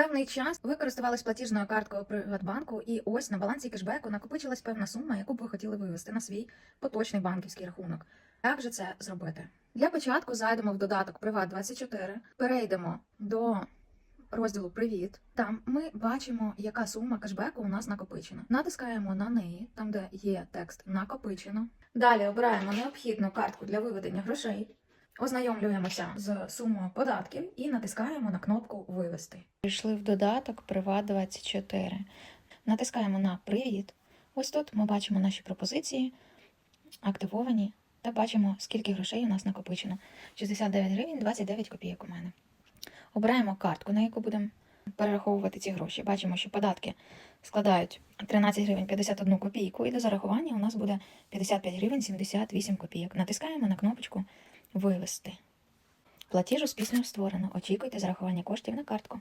Певний час ви користувались платіжною карткою Приватбанку, і ось на балансі кешбеку накопичилась певна сума, яку б ви хотіли вивести на свій поточний банківський рахунок. Як же це зробити? Для початку зайдемо в додаток Приват24, перейдемо до розділу Привіт. Там ми бачимо, яка сума кешбеку у нас накопичена. Натискаємо на неї, там де є текст накопичено. Далі обираємо необхідну картку для виведення грошей. Ознайомлюємося з сумою податків і натискаємо на кнопку Вивести. Прийшли в додаток Приват24. Натискаємо на Привіт. Ось тут ми бачимо наші пропозиції, активовані, та бачимо, скільки грошей у нас накопичено. 69 гривень 29 копійок у мене. Обираємо картку, на яку будемо перераховувати ці гроші. Бачимо, що податки складають 13 гривень 51 копійку, і до зарахування у нас буде 55 гривень 78 копійок. Натискаємо на кнопочку Вивести. Платіж успішно створено. Очікуйте зарахування коштів на картку.